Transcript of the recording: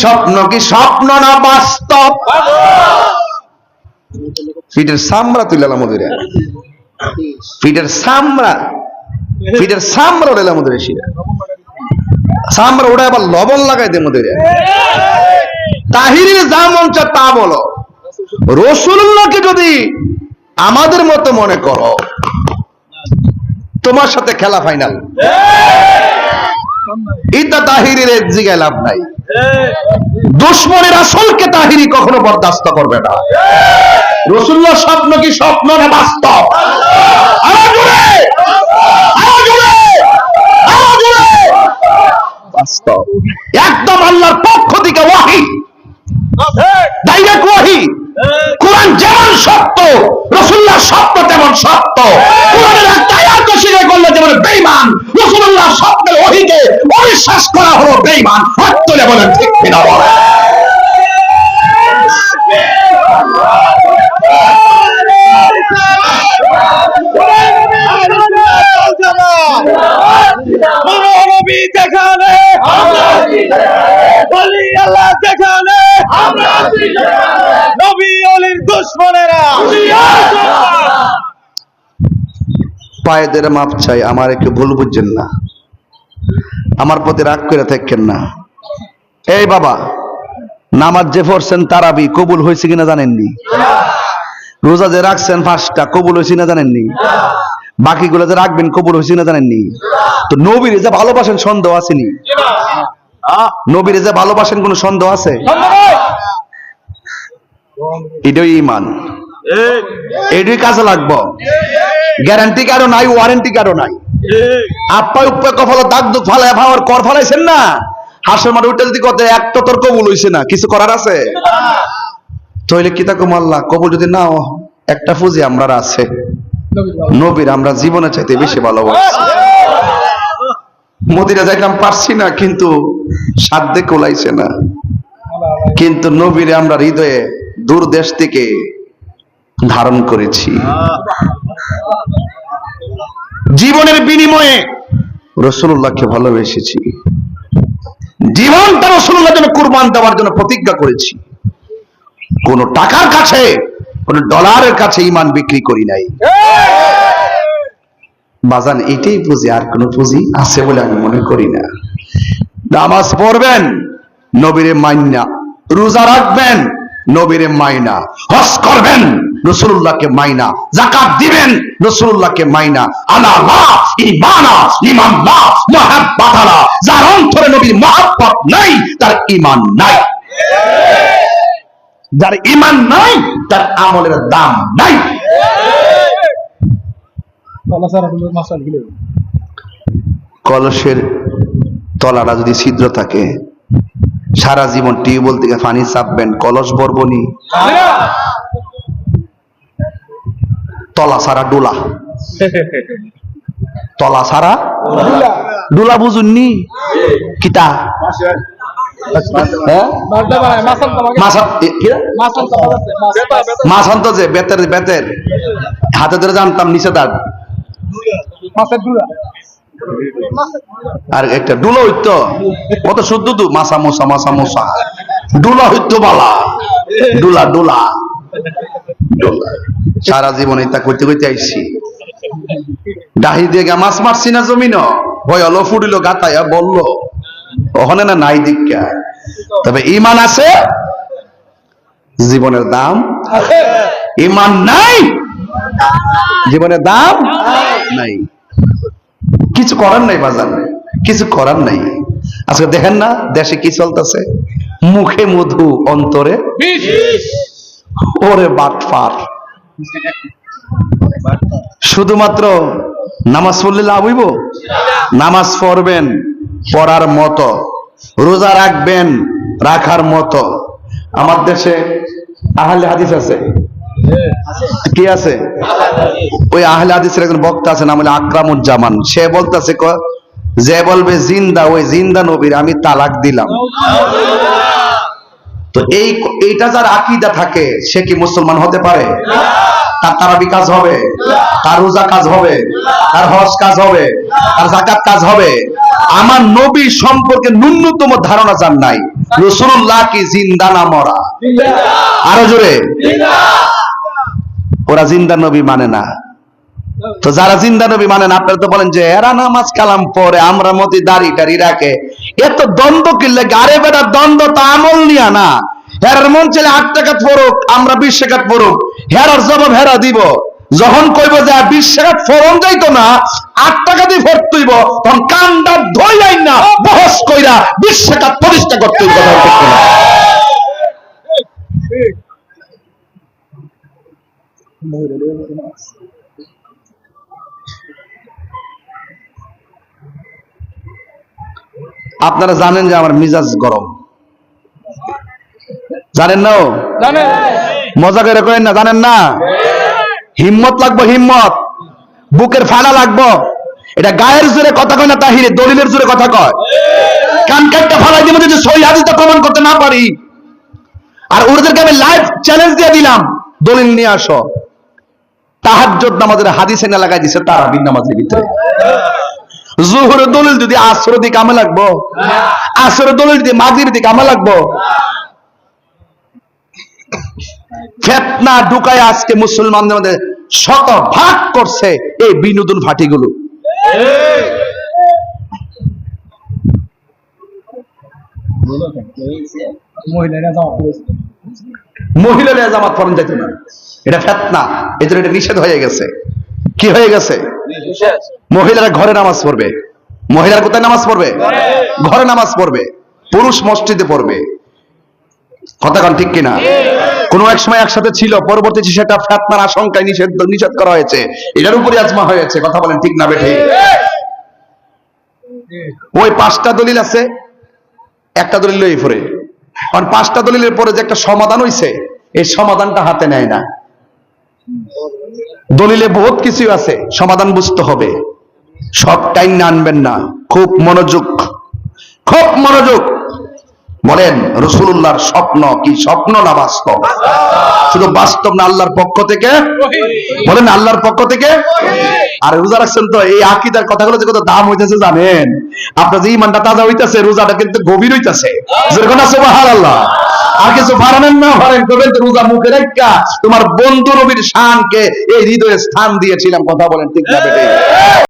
স্বপ্ন কি স্বপ্ন না বাস্তব? পিঠের সামরা তুইলাম আমাদের পিঠের সামরা পিঠের সামরা শিরা। সামরা আবার লবণ লাগাই দে তাহিরের যা মন তা বলো। রসুল্লাহকে যদি আমাদের মতো মনে করো, তোমার সাথে খেলা ফাইনাল ইতা তাহিরের জিগায় লাভ নাই। দুশ্মনের আসলকে তাহিরি কখনো বরদাস্ত করবে না। রসুল্লাহ স্বপ্ন কি স্বপ্ন না বাস্তব? একদম আল্লাহর পক্ষ থেকে ওয়াহি। ডাইরেক্ট ওয়াহি। কোরআন যেমন সত্য রসুল্লাহ সত্য তেমন সত্য। কোরআনের একটা আয়াত যেমন রসুল্লাহ সত্যের অবিশ্বাস করা হলো বেঈমান। হাত বলেন ঠিক কিনা বলেন। যেখানে বলি আল্লাহ যেখানে। নবী অলির দুশ্মনেরা। পায়েদের মাপ চাই আমার একটু ভুল বুঝছেন না। আমার প্রতি রাগ করে থাকেন না। এই বাবা, নামাজ যে পড়ছেন তারাবি কবুল হয়েছে কিনা জানেননি? রোজা যে রাখছেন পাঁচটা, কবুল হয়েছে না জানেননি? বাকিগুলো যে রাখবেন কবুল হয়েছে না জানেননি? তো নবীর যে ভালোবাসেন সন্দেহ আসেনি নবীর যে ভালোবাসেন কোনো সন্দেহ আছে? এটাই ইমান এটাই কাজে লাগবো। গ্যারান্টি কারও নাই, ওয়ারেন্টি কারও নাই। আপ্পাই উপ্পা কফল দাগ দুঃখ ফালাই ভাওয়ার কর ফালাইছেন না? হাসের মাঠে উঠে যদি কত একটা তোর কবুল হইছে না, কিছু করার আছে? তইলে কি তাকে মাল্লা কবুল যদি নাও, একটা ফুজি আমরা আছে। নবীর আমরা জীবনে চাইতে বেশি ভালোবাসি। মদিনা যাইতাম পারছি না, কিন্তু সাধ্যে কোলাইছে না। কিন্তু নবীরে আমরা হৃদয়ে দূর দেশ থেকে ধারণ করেছি। জীবনের বিনিময়ে রসুল্লাহকে ভালোবেসেছি। জীবনটা রসুল্লাহ জন্য কুরবান দেওয়ার জন্য প্রতিজ্ঞা করেছি। কোন টাকার কাছে, কোন ডলারের কাছে ইমান বিক্রি করি নাই। বাজান, এটাই পুঁজি, আর কোন পুঁজি আছে বলে আমি মনে করি না। নামাজ পড়বেন, নবীরে মান্যা রোজা রাখবেন নবীরে মাইনা। হজ করবেন রসুল্লাহকে মাইনা। জাকাত দিবেন রসুল্লাহকে মাইনা। আলা লা ইমানা ইমান যার অন্তরে নবীর মহাব্বত নাই, তার ইমান নাই। যার ইমান নাই, তার আমলের দাম নাই। কলসের তলাটা যদি ছিদ্র থাকে সারা জীবন টিউবওয়েল থেকে পানি চাপবেন কলস বরবনি তলা সারা ডোলা। তলা সারা ডোলা। বুঝুননি? কিতা? হ্যাঁ? আনতো যে বেতের বেতের। হাতে ধরে জানতাম নিচে দাঁড় আর একটা ডুলো হইতো কত শুদ্ধ দু মাসা মশা মাসা মশা। ডুলা হইতো বালা। ডুলা ডুলা। সারা জীবন এটা করতে করতে আইছি। ডাহি দিয়ে গা মাছ মারছি না জমিন? ভয় হলো ফুডিল গাতায়া বলল। ওখানে না নাই দীক্ষা তবে ইমান আছে? জীবনের দাম? ইমান নাই? জীবনের দাম? নাই। কিছু করার নাই বাজার। কিছু করার নাই। আজকে দেখেন না, দেশে কি চলতেছে? মুখে মধু, অন্তরে ওরে বাটফার। শুধুমাত্র নামাজ পড়লে লাভ হইব? নামাজ পড়বেন, পড়ার মতো। রোজা রাখবেন, রাখার মতো। আমার দেশে আহলে হাদিস আছে। কি আছে? ওই আহলে হাদিসের একজন বক্তা আছে, নাম হলো আকরামুজ্জামান। সে বলতেছে যে বলবে জিন্দা, ওই জিন্দা নবীর আমি তালাক দিলাম। তো এই, এইটা যার আকীদা থাকে, সে কি মুসলমান হতে পারে? তার তারাবি কাজ হবে, তার রোজা কাজ হবে, তার হজ কাজ হবে, তার জাকাত কাজ হবে। আমার নবী সম্পর্কে ন্যূনতম ধারণা যার নাই। রসুল্লাহ কি জিন্দা না মরা? আরও জোরে। ওরা জিন্দা নবী মানে না। তো যারা জিন্দা নবী মানেন আপনারা তো বলেন যে এরা নামাজ কালাম পরে আমরা মতি দাড়ি টাড়ি রাখে। এত দ্বন্দ্ব কিনলে গারে বেড়া দ্বন্দ্ব তো আমল নিয়া না। হেরার মন চাইলে আট টাকা পড়ুক আমরা বিশ টাকা পড়ুক। হেরার জবাব হেরা দিব। যখন কইব যে বিশ টাকা ফরম যাইতো না আট টাকা দিয়ে ভোট তুইব তখন কান্দা ধই আইন না বহস কইরা বিশ টাকা প্রতিষ্ঠা করতে হইব, কথা বলতে না আপনারা জানেন যে আমার মিজাজ গরম। জানেন না? মজা করে করেন না জানেন না? হিম্মত লাগবো হিম্মত। বুকের ফানা লাগবো। এটা গায়ের জোরে কথা কয় না তাহিরে দলিলের জোরে কথা কয়। কান কাটটা ফালাই দিব যদি সই হাদিসটা প্রমাণ করতে না পারি। আর ওদেরকে আমি লাইভ চ্যালেঞ্জ দিয়ে দিলাম। দলিল নিয়ে আসো। তাহাজ্জুদ নামাজের হাদিসে না লাগাই দিছে তারাবির নামাজের ভিতরে। জোহরের দলিল যদি আসর দিকে কামে লাগবো, আসরের দলিল যদি মাগরিব দিকে কামে লাগবো, ফেতনা ঢুকায় আজকে মুসলমানদের মধ্যে শত ভাগ করছে এই বিনোদন ফাটিগুলো মহিলারা জামাত পরন যেত না এটা ফেতনা, এই এটা নিষেধ হয়ে গেছে। কি হয়ে গেছে? মহিলারা ঘরে নামাজ পড়বে। মহিলারা কোথায় নামাজ পড়বে? ঘরে নামাজ পড়বে। পুরুষ মসজিদে পড়বে। কথা কন ঠিক কিনা? কোন এক সময় একসাথে ছিল, পরবর্তী সেটা ফেতনার আশঙ্কায় নিষেধ নিষেধ করা হয়েছে। এটার উপরে আজমা হয়েছে, কথা বলেন ঠিক না বেঠে। ওই পাঁচটা দলিল আছে, একটা দলিল লই পরে কারণ পাঁচটা দলিলের পরে যে একটা সমাধান হইছে, এই সমাধানটা হাতে নেয় না। দলিলে বহুত কিছু আছে, সমাধান বুঝতে হবে। সব টাইম না আনবেন না। খুব মনোযোগ খুব মনোযোগ। বলেন রসুল্লাহর স্বপ্ন কি? স্বপ্ন না বাস্তব? শুধু বাস্তব না আল্লাহর পক্ষ থেকে? বলেন, আল্লাহর পক্ষ থেকে? আর, রোজা রাখছেন তো? এই আকিদার কথাগুলো যে কত দাম হইতেছে জানেন? আপনার যে ইমানটা তাজা হইতেছে, রোজাটা কিন্তু গভীর হইতেছে। যেরকম আছে আল্লাহ আর কিছু পারেন না পারেন করবেন রোজা মুখে রেখা তোমার বন্ধু নবীর শানকে এই হৃদয়ে স্থান দিয়েছিলাম, কথা বলেন ঠিক না